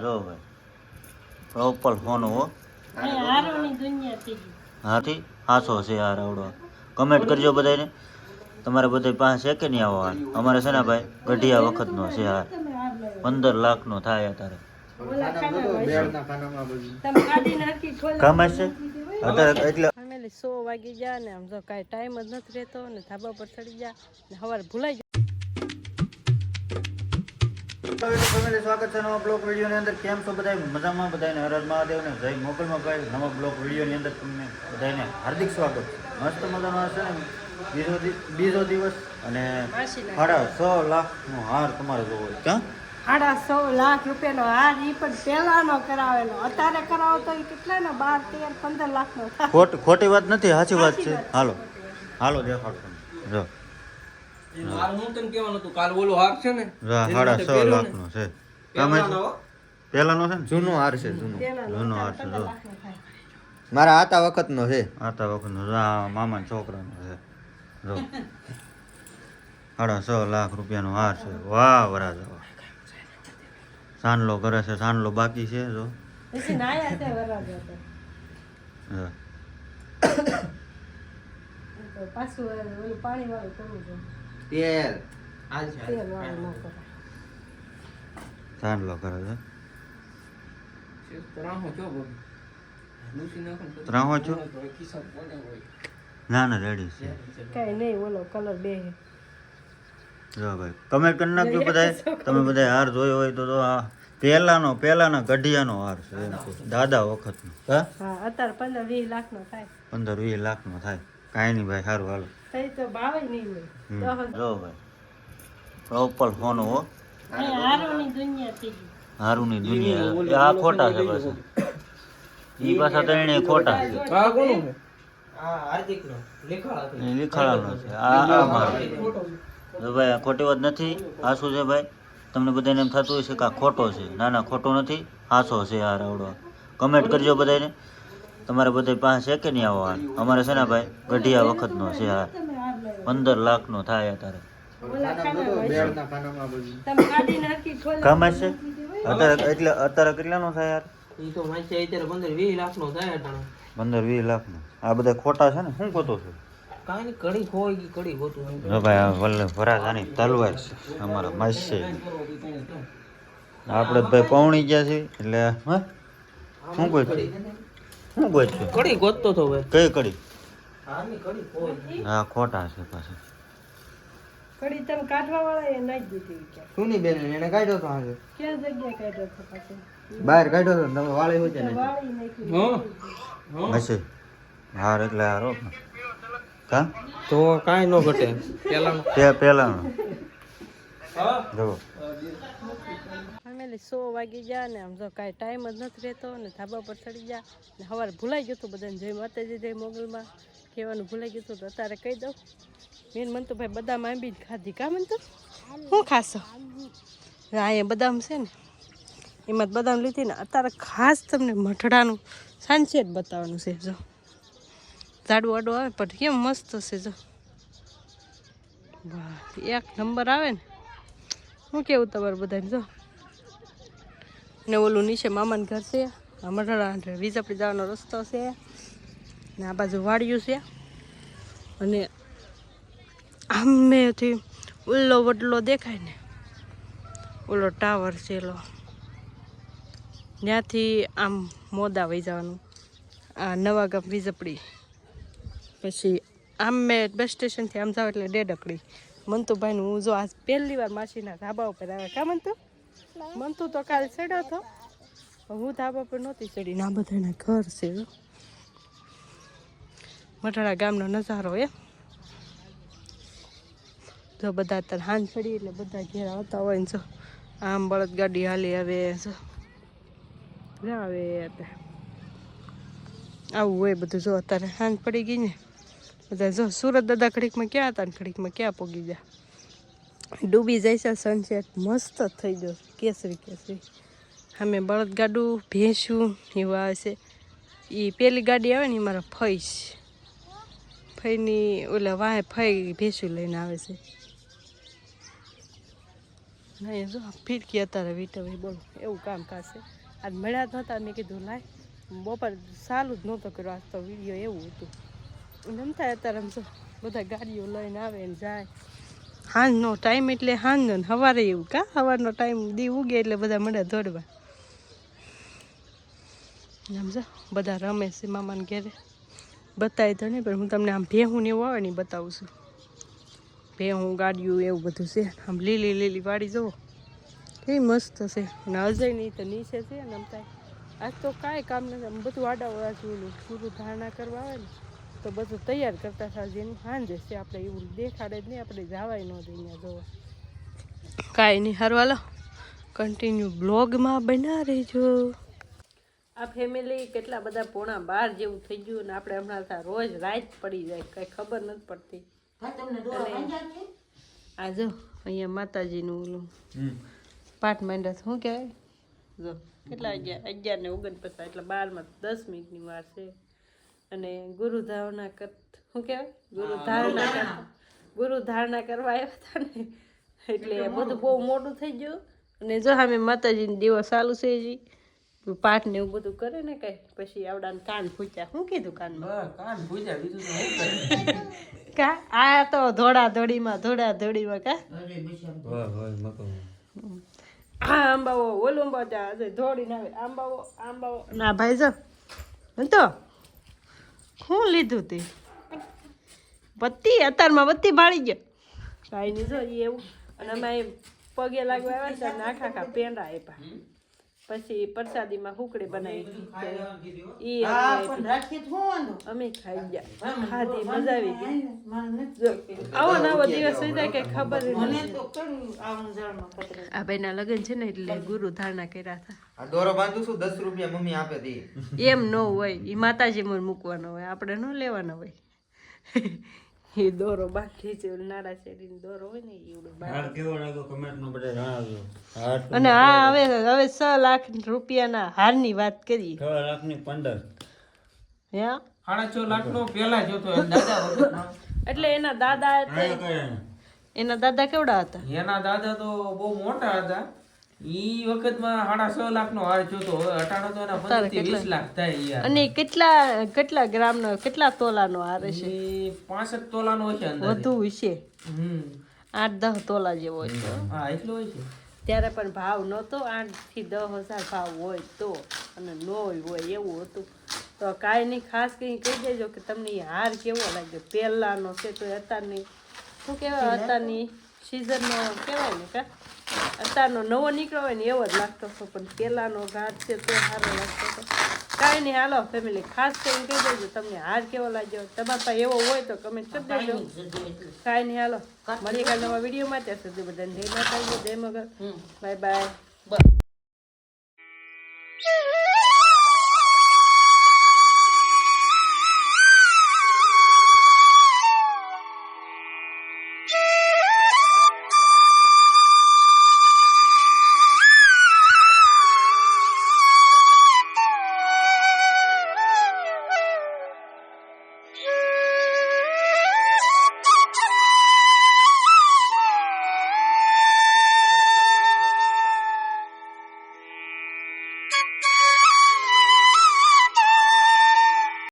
જો ભાઈ proper phone હો. હાથી? હાસો છે આ રાવડો. કમેન્ટ કરજો બધાને તમારે બધા પાસે છે કે નહીં આવો અમારે છે ને ભાઈ ગઢિયા વખતનો છે હાર હાર પંદર લાખનો થાય અત્યારે. સો વાગી ગયા ને આમ જો કાંઈ ટાઈમ જ નથી રહેતો ને ધાબા પર ચડી ગયા ને સવારે ભૂલાઈ ફેમિલી સ્વાગત છે નવા બ્લોગ વિડીયોની અંદર. કેમ છો બધા મજામાં બધાને હર મહાદેવને જય મોગલમાં ભાઈ. નવા બ્લોગ વિડીયોની અંદર તમને બધાને હાર્દિક સ્વાગત મસ્ત મજાનો હશે ને? બીજો બીજો દિવસ અને સાડા છ લાખનો હાર તમારે જોવો ક્યાં સાડા સો લાખ રૂપિયાનો હાર એ પણ પહેલાનો કરાવેલો. અત્યારે કરાવો તો ઈ કેટલાનો? બાર તેર પંદર લાખનો ખોટ ખોટી વાત નથી સાચી વાત છે. હાલો. હાલો દેખાડો જો. મારું હું તને કહેવાનું હતું કાલ ઓલો હાર છે ને સાડા છ લાખનો છે. તમે પહેલાનો છે ને? જૂનો હાર છે જૂનો. જૂનો હાર છે, જો. મારા આતા વખતનો છે. આતા વખતનો નો મામા છોકરા છોકરાનો છે. જો. સાડા છ લાખ રૂપિયાનો હાર છે. વાહ વરાજા. વાહ સાનલો કરે છે સાનલો બાકી છે જો. પછી નાયા છે વરાજો તો. જો. તો પાછું પાણી વાળું કરવું જોઈએ તેલ. તેલ લો કરે. છે? છે તો રાહો છો? ને? ના ના રેડી છે. કઈ નહીં ઓલો કલર બે જો ભાઈ કમેન્ટ કરી નાખજો બધાય? તમે બધા હાર જોયો હોય તો તો આ પહેલાનો પહેલાના ગઢિયાનો હાર છે એમ. દાદા વખતનો. હા? હા અત્યારે પંદર વીસ લાખનો થાય. પંદર વીસ લાખનો થાય. કાંઈ નહીં ભાઈ સારું હાલો. તઈ તો ભાવે નહીં હોય. જો ભાઈ. પ્રોપર ફોન હો. અહીં દુનિયા થઈ હારુની દુનિયા. આ ખોટા છે ઈ પાછા ત્રણે ખોટા છે. આ કોનું છે? આ હાર્દિકનો. લેખાળ હતો. છે. આ આ મારો. જો ભાઈ આ ખોટી વાત નથી. આ શું છે ભાઈ? તમને બધાને એમ થતું હશે કે આ ખોટો છે. ના ના ખોટો નથી. હાસો છે આ રાવડો. કમેન્ટ કરજો બધાને તમારે બધા પાસે છે કે નહીં આવવાનું અમારે છે ને ભાઈ, ગઢિયા વખતનો છે લેવો પંદર લાખનો થાય અત્યારે. ઓલા છે. બેડના ખાનામાં બધું તમે કાઢીને હરખી ખોલી કામ છે અત્યારે એટલે અત્યારે કેટલાનો થાય યાર પંદર વીસ લાખનો. નો આ બધા ખોટા છે ને, શું ખોટો છે? કડી વલ્લે વરાજાની તલવાર છે, અમારા માસ. છે આપણે ભાઈ પૌણી ગયા છે એટલે, હા? શું કોઈ શું ગોત છે? કડી ગોતતો તો ભાઈ કઈ કડી? હા ખોટા છે પાછા. કડી તમે કાઢવા વાળા એ નાખી દીધી કે સુની બેન એને કાઢ્યો તો આજે? કે જગ્યાએ કાઢ્યો તો પાછો? બહાર કાઢ્યો તો તમે વાળી હોય છે ને વાળી નાખી હં? હં? હશે. હાર એટલે હારો કા? તો કાંઈ ન ઘટે. પેલા પેલા હા. જો ફેમિલી સો વાગી ગયા ને આમ જો કાંઈ ટાઈમ જ નથી રહેતો ને ધાબા પર ચડી ગયા ને સવારે ભૂલાઈ ગયું હતું બધાને જય માતાજી જય મોગલમાં કહેવાનું ભૂલાઈ ગયું હતું તો અત્યારે કહી દઉં. મેન મન તો ભાઈ બદામ આંબી જ ખાધી કા મન તો? શું ખાશો? હા અહીંયા બદામ છે ને. એમાં જ બદામ લીધી ને અત્યારે ખાસ તમને મઠડાનું સાંજે જ બતાવવાનું છે જો. ઝાડુ વાડું આવે પણ કેમ મસ્ત છે જો. એક નંબર આવે ને. હું કેવું તમારું બધાને જો? ને ઓલું નીચે મામાનું ઘર છે. મઢડા વીજાપડી જવાનો રસ્તો છે. ને આ બાજુ વાડિયું છે. અને આમેથી ઓલો વડલો દેખાય ને. ઓલો ટાવર છે એલો. ત્યાંથી આમ મોદા વહી જવાનું. આ નવા ગામ વીજપડી પછી આમ મેં બસ સ્ટેશનથી આમ જાવ એટલે ડેડકડી મંતુભાઈનું હું જો આજ પહેલી વાર માસીના ધાબા ઉપર આવે કા મંતુ મંતુ તો કાલ ચડ્યો હતો હું ધાબા પર નહોતી ચડી ના બધાના ઘર છે. મઠાણા ગામનો નજારો એમ જો બધા અત્યારે હાન પડી એટલે બધા ઘેર આવતા હોય ને જો. આમ બળદ ગાડી હાલી આવે, જો. આવે આવું હોય બધું જો, અત્યારે હાંજ પડી ગઈ ને. બધા જો, સુરત દાદા ઘડીકમાં ક્યાં હતા ને ઘડીકમાં ક્યાં પોગી ગયા? ડૂબી છે સનસેટ મસ્ત થઈ ગયો, કેસરી કેસરી. સામે બળદગાડું ભેંસું એવું આવે છે. એ પેલી ગાડી આવે ને એ મારા ફઈશ ફઈની ઓલા વાહે ફઈ ભેંસું લઈને આવે છે. નહીં જો, ફીરકી અત્યારે વીટવી બોલો, એવું કામ કાશે. આજ મળ્યા જ નહોતા મેં કીધું, લાય. બપોર સારું જ નહોતો કર્યો, આજ તો વીડિયો એવું હતું. એમ અત્યારે આમ જો, બધા ગાડીઓ લઈને આવે ને જાય. હાંજનો ટાઈમ એટલે હાંજનો ને સવારે એવું કા? સવારનો ટાઈમ દી ઉગે એટલે બધા મળે દોડવા. સમજો બધા રમે છે મામાને ઘેરે. બતાવી તો નહીં, પણ હું તમને આમ ભેહું ને એવું આવે ને બતાવું છું. ભેહું, ગાડિયું, એવું બધું છે. આમ લીલી લીલી વાડી જુઓ કેવી મસ્ત છે. અને નહીં તો નીચે છે ને આમ થાય. આજ તો કાંઈ કામ નથી. આમ બધું આડાવડા જોયેલું પૂરું ધારણા કરવા આવે ને. તો બધું તૈયાર કરતા થાય જેનું સાંજે છે આપણે એવું દેખાડે જ નહીં આપણે જવાય ન દે અહીંયા જોવા. કાંઈ નહીં હારવાલો કન્ટિન્યુ બ્લોગમાં બના રહેજો. આ ફેમિલી કેટલા બધા પોણા બાર જેવું થઈ ગયું ને આપણે હમણાં ત્યાં રોજ રાત પડી જાય કઈ ખબર નથી પડતી. અને આ જો અહીંયા માતાજીનું ઓલું પાઠ માંડ્યા શું કહેવાય? જો કેટલા અગિયાર અગિયાર ને ઓગણપચાસ એટલે બારમાં દસ મિનિટની વાર છે. અને ગુરુ ધારણા કર શું કહેવાય? ગુરુ ધારણા કર ગુરુ ધારણા કરવા આવ્યા હતા ને એટલે બધું બહુ મોટું થઈ ગયું. અને જો અમે માતાજીનો દિવસ ચાલુ છે જી પાઠ ને એવું બધું કરે ને કઈ? પછી આવડાને કાન ફૂચ્યા શું કીધું કાનમાં? કાન ભૂજા બીજું તો કા? આ તો ધોડા ધોડીમાં ધોડા ધોડીમાં કા આ આંબાઓ ઓલું હજે ધોડીને આવે. આંબાઓ આંબાઓ. ના ભાઈ જો તો શું લીધું તે? બત્તી, અત્યારમાં બત્તી બાળી ગયો. કાંઈ નહીં જો એવું. અને અમે પગે લાગવા આવ્યા છે આખા આખા પેંડા આપ્યા. પછી પ્રસાદીમાં હુકડે બનાવી ઈ અમે ખાઈ ગયા. ખાધી મજા આવી ગઈ. આવો ને આવો દિવસ થઈ જાય કે ખબર આ ભાઈ ભાઈના લગ્ન છે ને એટલે ગુરુ ધારણા કર્યા હતા. દોરો બાંધું છું દસ રૂપિયા મમ્મી આપે દે એમ ન હોય એ માતાજી મને મૂકવાનો હોય આપણે ન લેવાનો હોય. એ દોરો બાકી છે નાડા શેરીનો દોરો હોય ને એવડો હાર કેવો લાગ્યો કમેન્ટમાં બધા જણાવજો. હાર અને આ હવે હવે છ લાખ રૂપિયાના હારની વાત કરી. છ લાખની પંદર. હે? સાડા છ લાખ નો પેલા જોતો દાદા એટલે એના દાદા હતા. એના દાદા કેવડા હતા? એના દાદા તો બહુ મોટા હતા. ઈ વખતમાં સાડા છ લાખ નો હાર જોતો હવે અટાણો તો એના પંદરથી વીસ લાખ થાય યાર અને કેટલા કેટલા ગ્રામનો કેટલા તોલાનો હાર છે ઈ તોલા નો હશે અંદર વધુ હશે? હમ. આઠ દસ તોલા જેવો છે હા. એટલો હોય છે. ત્યારે પણ ભાવ નહોતો આઠથી દસ હજાર ભાવ હોય તો અને નો હોય એવું હતું. તો કાંઈ નહીં ખાસ કંઈ કહી દેજો કે તમને એ હાર કેવો લાગ્યો? પહેલાંનો છે તો અત્યારની શું કહેવાય અત્યારની સિઝનનો કહેવાય ને કા અત્યારનો નવો નીકળ્યો હોય ને એવો જ લાગતો હતો પણ કેલાનો ઘાટ છે તો સારો લાગતો હતો કાંઈ નહીં હાલો ફેમિલી ખાસ કરીને કહી દેજો તમને હાર કેવો લાગ્યો? તમારા પાસે એવો હોય તો કમેન્ટ કરી દેજો. કાંઈ નહીં હાલો. મળીએ ગયા નવા વિડીયોમાં ત્યાં સુધી બધાને જય માતાજી જય મગર. Bye bye